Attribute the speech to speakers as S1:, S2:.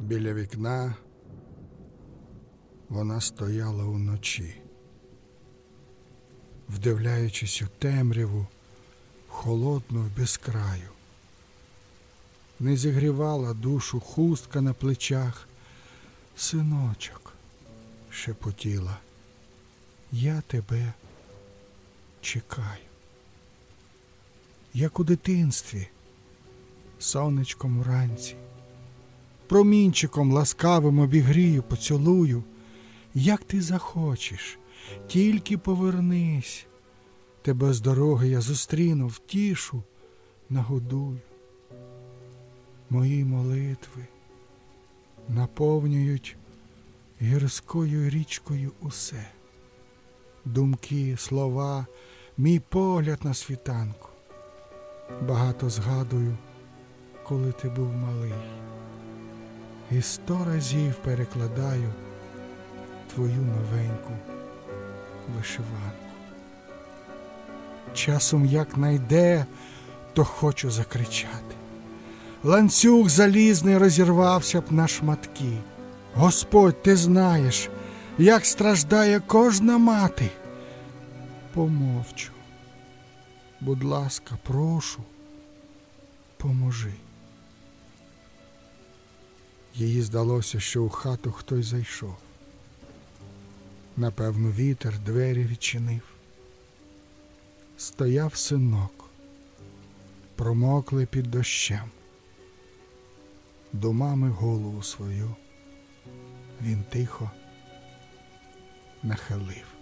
S1: Біля вікна вона стояла уночі, вдивляючись у темряву, холодну й без. Не зігрівала душу хустка на плечах, синочок, шепотіла, я тебе чекаю. Як у дитинстві, сонечком уранці промінчиком ласкавим обігрію, поцілую, як ти захочеш, тільки повернись. Тебе з дороги я зустріну, втішу, нагодую. Мої молитви наповнюють гірською річкою усе. Думки, слова, мій погляд на світанку. Багато згадую, коли ти був малий і сто разів перекладаю твою новеньку вишиванку. Часом як найде, то хочу закричати. Ланцюг залізний розірвався б на шматки. Господь, ти знаєш, як страждає кожна мати. Помовчу. Будь ласка, прошу, поможи. Їй здалося, що у хату хтось зайшов. Напевно, вітер двері відчинив. Стояв синок, промоклий під дощем. До мами голову свою він тихо нахилив.